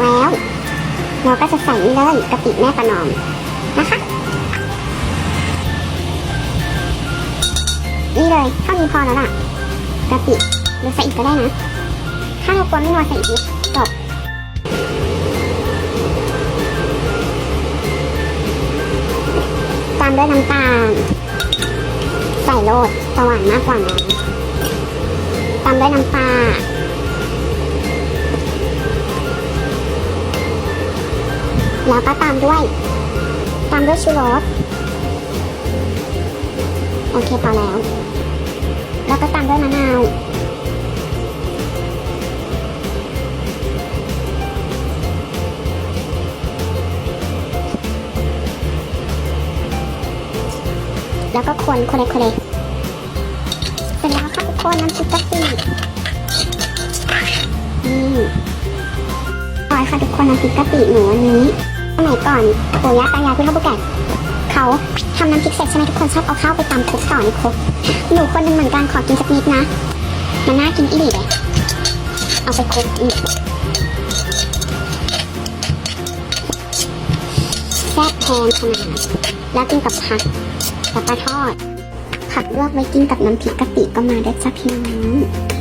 แล้ว เราก็จะใส่นี่เลยกะปิแม่ประนอมนะคะ นี่เลยเท่านี้พอแล้วล่ะกะปิหรือใส่อีกก็ได้นะ ถ้าเรากลัวไม่นัวใส่อีกจบตามด้วยน้ำตาล ใส่โลดสว่านมากกว่านะตามด้วยน้ำปลา แล้วก็ตามด้วย ตามด้วยชูรสโอเคพอแล้ว แล้วก็ตามด้วยมะนาวแล้วก็คนคนเลยคนเลยเสร็จแล้วค่ะทุกคนน้ำซุปกะปินี่อร่อยค่ะทุกคนน้ำพริกกะปิหนูวันนี้ สมัยก่อนปู่ย่าตายายพี่พ่อบุกแกเขาทำน้ำพริกเสร็จใช่ไหมทุกคนชอบเอาข้าวไปตำคลุกต่อในครกหนูคนหนึ่งเหมือนกันขอกินสักนิดนะ มันน่ากินอีหลีเลยเอาไปคลุกอีกแซ่บแพงขนาดแล้วกินกับผักกับปลาทอดผักลวกไว้กินกับน้ำพริกกะปิก็มาได้จ้าพี่น้อง